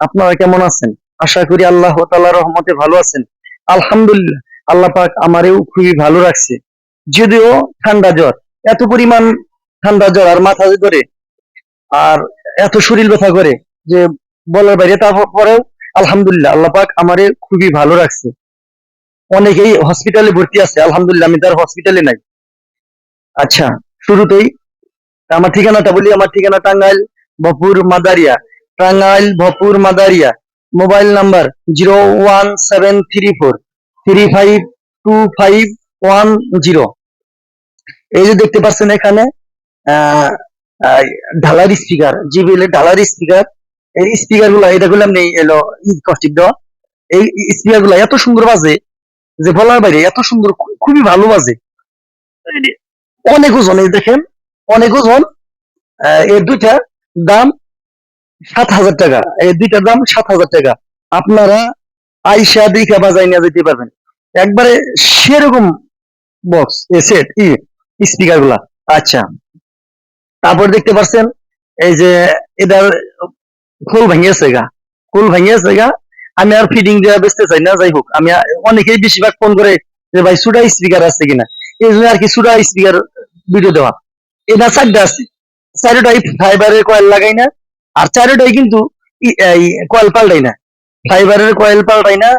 আপনারা কেমন আছেন? আশা করি আল্লাহ রহমতে ভালো আছেন। আলহামদুলিল্লাহ, আল্লাহ পাক আমারেও খুবই ভালো রাখছে। যদিও ঠান্ডা জ্বর, এত পরিমাণ ঠান্ডা জ্বর আর মাথা ধরে আর এত শরীর ব্যথা করে, যে বলার বাইরে তারপরেও আলহামদুলিল্লাহ, আল্লাহ পাক আমারে খুবই ভালো রাখছে। অনেকেই হসপিটালে ভর্তি আছে, আলহামদুলিল্লাহ, আমি তার হসপিটালে নাই। আচ্ছা শুরুতেই আমার ঠিকানাটা বলি, আমার ঠিকানা Tangail, Bhuapur Madaria. Tangail, Bhuapur Madaria. Mobile number zero one seven three four, three five two five one zero. এই যে দেখতে পাচ্ছেন এখানে ঢালার স্পিকার জিবিএল ঢালার স্পিকার। এই স্পিকারগুলা এটা গুলো নেই এলো কস্টিক এই স্পিকারগুলা এত সুন্দর বাজে যে বলার বাইরে এত সুন্দর, খুবই ভালো বাজে। অনেক ওজন, এই দেখেন, অনেক ওজন। এর দুইটা দাম সাত হাজার টাকা। এই দুইটার দাম সাত হাজার টাকা। আপনারা আইসা দিকা বাজাই নিয়ে যেতে পারবেন। একবারে সেরকম বক্স এ সেট ই স্পিকারগুলা। আচ্ছা। তারপর দেখতে পাচ্ছেন এই যে, এটার খোল ভেঙেছে গা। খোল ভেঙেছে গা। আমি আর ফিডিং দেওয়া বেচতে চাই না, যাই হোক। আমি অনেকেই বেশিরভাগ ফোন করে যে, ভাই, সুডা স্পিকার আছে কিনা? এই জন্য আর কি সুডা স্পিকার ভিডিও দেওয়া। এটা চারটা আছে। চারোটাই ফাইবারের কয়েল লাগাই না, আর চারোটাই কিন্তু কয়েল পাল্টাই না। ফাইবারের কয়েল পাল্টাই না,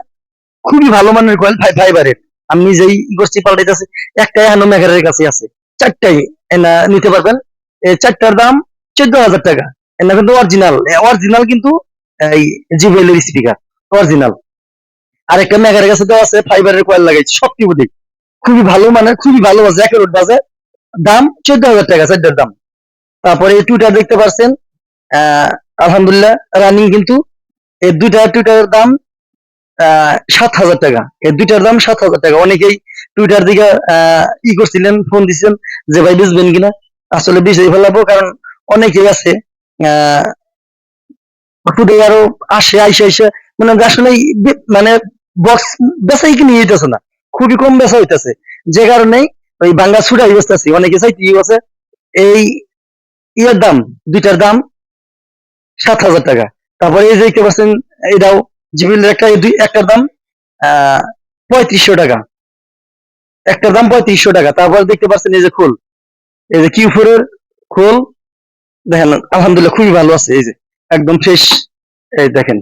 খুবই ভালো মানের কয়েল ফাইবারের আমি নিজেই করছি পাল্টাইতেছি, একটাই হানো মেঘারের কাছে আছে। চারটাই এনা নিতে পারবেন। চারটার দাম চোদ্দ হাজার টাকা। এনা কিন্তু অরিজিনাল অরিজিনাল কিন্তু এই জিবেলের স্পিকার অরিজিনাল আর একটা মেঘারের কাছে দেওয়া আছে ফাইবারের কয়েল লাগাইছে শক্তি বুদ্ধি খুবই ভালো মানে খুবই ভালো বাজে একের বাজে দাম চোদ্দ হাজার টাকা, চারটার দাম। তারপরে এই টুইটার দেখতে পাচ্ছেন আলহামদুলিল্লাহ রানিং কিন্তু এই দুইটা টুইটারের দাম সাত হাজার টাকা। এই দুইটার দাম সাত হাজার টাকা। অনেকেই টুইটার দিকে ই করছিলেন ফোন দিচ্ছেন যে, ভাই বেচবেন কিনা? আসলে বেচে ফেলাবো, কারণ অনেকেই আছে, আহ আরও আসে, আইসে আইসে মানে আসলে মানে বক্স বেচাই কিনে যেতেছে না। খুবই কম বেচা হইতেছে। যে কারণে ওই বাংলা ছুটাই বসতেছি অনেকে চাই কি আছে এই ইয়ের দাম, দুইটার দাম সাত হাজার টাকা। তারপরে এই যে দেখতে পাচ্ছেন এটাও জিবিলের একটা একটার দাম পঁয়ত্রিশশো টাকা। একটার দাম পঁয়ত্রিশশো টাকা। তারপর দেখতে পাচ্ছেন এই যে খোল। এই যে কিউ ফোর এর খোল, দেখেন, আলহামদুলিল্লাহ খুবই ভালো আছে। এই যে, একদম ফ্রেশ এই দেখেন।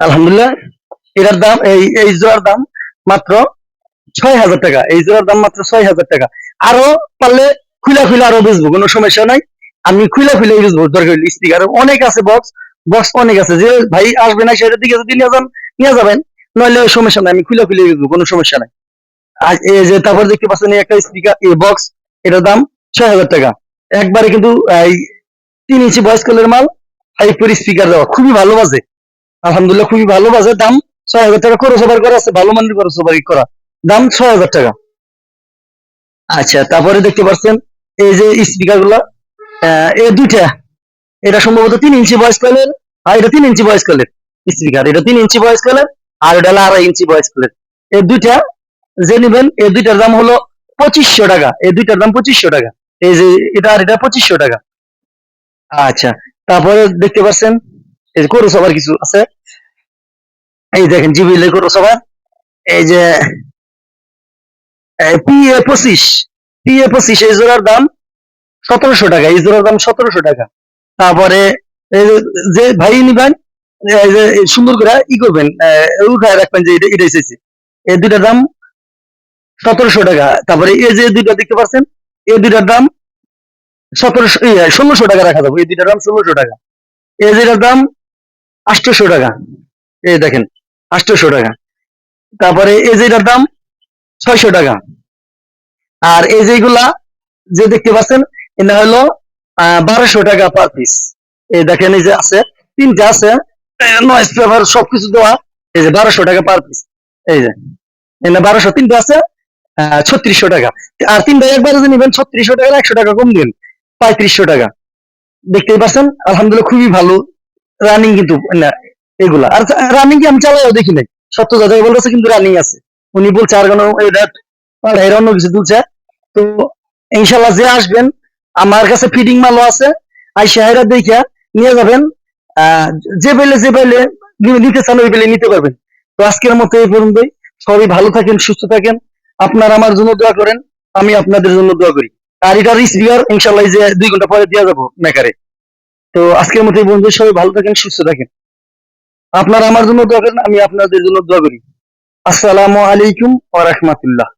আলহামদুলিল্লাহ, এটার দাম, এই এই জোড়ার দাম মাত্র ছয় হাজার টাকা। এই জোড়ার দাম মাত্র ছয় হাজার টাকা। আরও পারলে খুলা খুলা আরও বেচবো, কোনো সমস্যা নাই। আমি খুলা খুলে বেচবো, দরকার স্পিকার অনেক আছে বক্স বক্স অনেক আছে। যে ভাই আসবে না, সেটার দিকে যদি নিয়ে যান, নিয়ে যাবেন, নইলে সমস্যা নাই, আমি খুলে খুলে বেচবো, কোনো সমস্যা নাই। আর এই যে তারপর দেখতে পাচ্ছেন একটা স্পিকার এই বক্স এটার দাম ছয় হাজার টাকা। একবারে কিন্তু, এই তিন ইঞ্চি ভয়েস কলের মাল হাই করে স্পিকার দেওয়া, খুবই ভালো বাজে। আলহামদুলিল্লাহ, খুবই ভালো বাজে। দাম ছয় হাজার টাকা খরচ ওভার করা আছে, ভালো মানের খরচ ওভার করা। দাম ছয় হাজার টাকা। আচ্ছা তারপরে দেখতে পাচ্ছেন, এই যে স্পিকারগুলা এই দুইটা। এটা সম্ভবত তিন ইঞ্চি ভয়েস কলের আর এটা তিন ইঞ্চি ভয়েস কলের স্পিকার এটা তিন ইঞ্চি ভয়েস কলের আর এটা আড়াই ইঞ্চি ভয়েস কলের এই দুইটা, যে নিবেন, এই দুইটার দাম হলো পঁচিশশো টাকা। এই দুইটার দাম পঁচিশশো টাকা। এই যে, এটা আর এটা পঁচিশশো টাকা। আচ্ছা তারপরে দেখতে পাচ্ছেন এই করো সবার কিছু আছে। এই দেখেন জিবিএল করো সবার। এই যে পিএ পঁচিশ। পিএ পঁচিশ, এই জোড়ার দাম সতেরোশো টাকা, এই জোড়ার দাম সতেরোশো টাকা। তারপরে যে- ভাই নিবেন সুন্দর করে ই করবেন উঠায় রাখবেন যে এটা এটা এসেছে এই দুইটার দাম সতেরোশো টাকা। তারপরে এই যে দুইটা দেখতে পাচ্ছেন, এই দুইটার দাম সতেরোশো ষোলোশো টাকা রাখা যাবে। এই দুইটার দাম ষোলোশো টাকা। এই যেটার দাম আটশোশো টাকা। এই দেখেন আটশোশো টাকা। তারপরে এই যেটার দাম, ছয়শো টাকা। আর এই যেগুলা যে দেখতে পাচ্ছেন, এটা হলো বারোশো টাকা পার পিস এই দেখেন, এই যে আছে, তিনটা আছে নয়েস পেপার সবকিছু দেওয়া, এই যে বারোশো টাকা পার পিস এই যে এখানে বারোশো, তিনটা আছে ছত্রিশশো টাকা। আর তিনটা একবারে যে নিবেন, ছত্রিশশো টাকা একশো টাকা কম দিন, পঁয়ত্রিশশো টাকা। দেখতেই পাচ্ছেন, আলহামদুলিল্লাহ খুবই ভালো রানিং কিন্তু না, এগুলা। আর রানিং কি আমি চালাইও দেখি নাই। সত্য কথা বলতেছে, কিন্তু রানিং আছে। উনি বলছে, আর কোনো অন্য কিছু তুলছে। তো ইনশাল্লাহ যে আসবেন, আমার কাছে ফিডিং মালও আছে। আই শাহেরা দেখা নিয়ে যাবেন। যে পেলে যে নি- নিতে চান, ওই পেলে নিতে পারবেন। তো আজকের মতো এই পর্যন্তই। সবাই ভালো থাকেন, সুস্থ থাকেন। আপনার আমার জন্য দোয়া করেন, আমি আপনাদের জন্য দোয়া করি। আর এটা রিসিভার ইনশাল্লাহ যে দুই ঘণ্টা পরে দিয়ে যাব মেকারে তো আজকের মতো বন্ধু সবাই ভালো থাকেন, সুস্থ থাকেন। আপনারা আমার জন্য দোয়া করেন, আমি আপনাদের জন্য দোয়া করি। আসসালামু আলাইকুম ওয়া রাহমাতুল্লাহ।